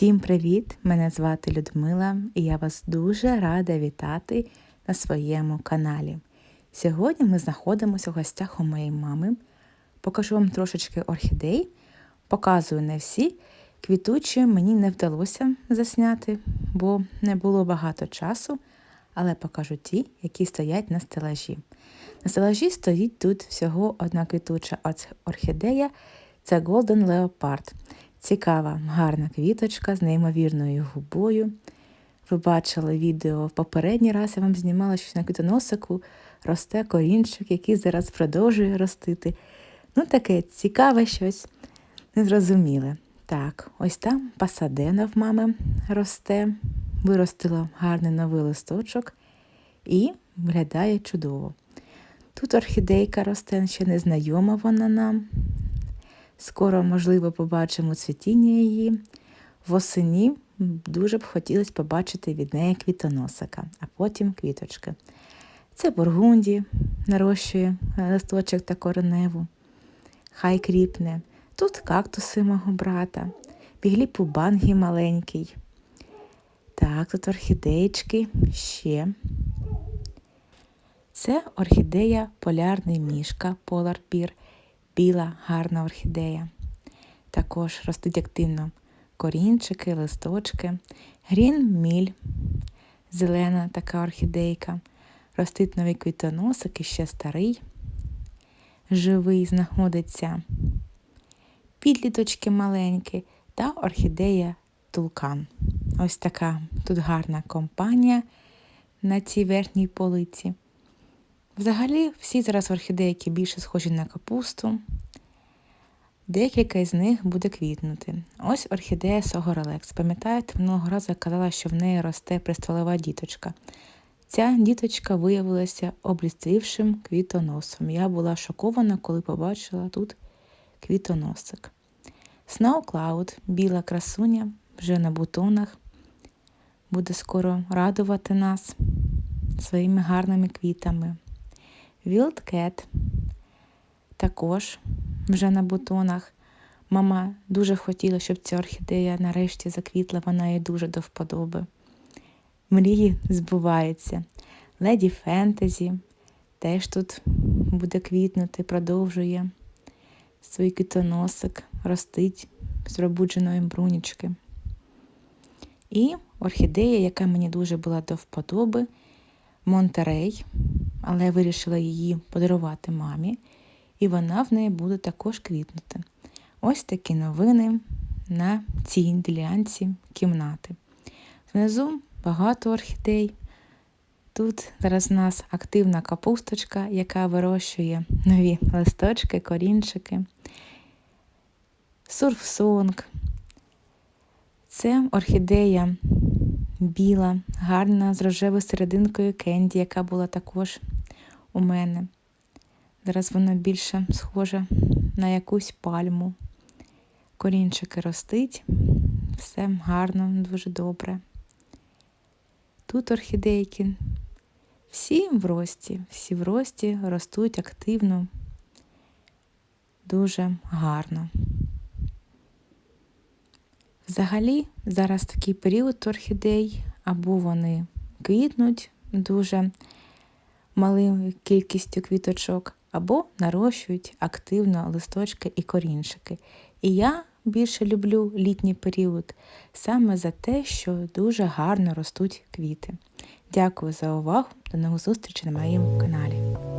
Всім привіт! Мене звати Людмила і я вас дуже рада вітати на своєму каналі. Сьогодні ми знаходимося в гостях у моєї мами. Покажу вам трошечки орхідей. Показую не всі. Квітучі мені не вдалося засняти, бо не було багато часу, але покажу ті, які стоять на стелажі. На стелажі стоїть тут всього одна квітуча орхідея це Golden Leopard. Цікава, гарна квіточка з неймовірною губою. Ви бачили відео в попередній раз я вам знімала, що на квітоносику росте корінчик, який зараз продовжує ростити. Ну, таке цікаве щось, незрозуміле. Так, ось там пасадена в мами росте, виростила гарний новий листочок і виглядає чудово. Тут орхідейка росте, ще не знайома вона нам. Скоро, можливо, побачимо цвітіння її. Восені дуже б хотілося побачити від неї квітоносика, а потім квіточки. Це бургунді нарощує листочок та кореневу. Хай кріпне. Тут кактуси мого брата, бігліпубангі маленький. Так, тут орхідеєчки ще. Це орхідея полярний мішка Bear біла гарна орхідея. Також ростуть активно корінчики, листочки, грін міль, зелена така орхідейка. Ростить новий квітоносик і ще старий, живий знаходиться підліточки маленькі та орхідея тулкан. Ось така тут гарна компанія на цій верхній полиці. Взагалі, всі зараз орхідейки більше схожі на капусту. Декілька із них буде квітнути. Ось орхідея Согорелекс. Пам'ятаєте, минулого разу казала, що в неї росте пристволова діточка. Ця діточка виявилася облістрівшим квітоносом. Я була шокована, коли побачила тут квітоносик. Snow Cloud, біла красуня, вже на бутонах, буде скоро радувати нас своїми гарними квітами. Wildcat також вже на бутонах. Мама дуже хотіла, щоб ця орхідея нарешті заквітла, вона їй дуже до вподоби. Мрії збуваються. Леді Фентезі теж тут буде квітнути, продовжує свій квітоносик, ростить з пробудженої брунічки. І орхідея, яка мені дуже була до вподоби, Монтерей але я вирішила її подарувати мамі, і вона в неї буде також квітнути. Ось такі новини на цій ділянці кімнати. Внизу багато орхідей. Тут зараз у нас активна капусточка, яка вирощує нові листочки, корінчики, сурфсонг. Це орхідея біла, гарна, з рожевою серединкою кенді, яка була також у мене. Зараз вона більше схожа на якусь пальму. Корінчики ростить, все гарно, дуже добре. Тут орхідейки всі в рості, всі в рості ростуть активно, дуже гарно. Взагалі, зараз такий період орхідей, або вони квітнуть дуже малою кількістю квіточок, або нарощують активно листочки і корінчики. І я більше люблю літній період саме за те, що дуже гарно ростуть квіти. Дякую за увагу. До нових зустрічей на моєму каналі.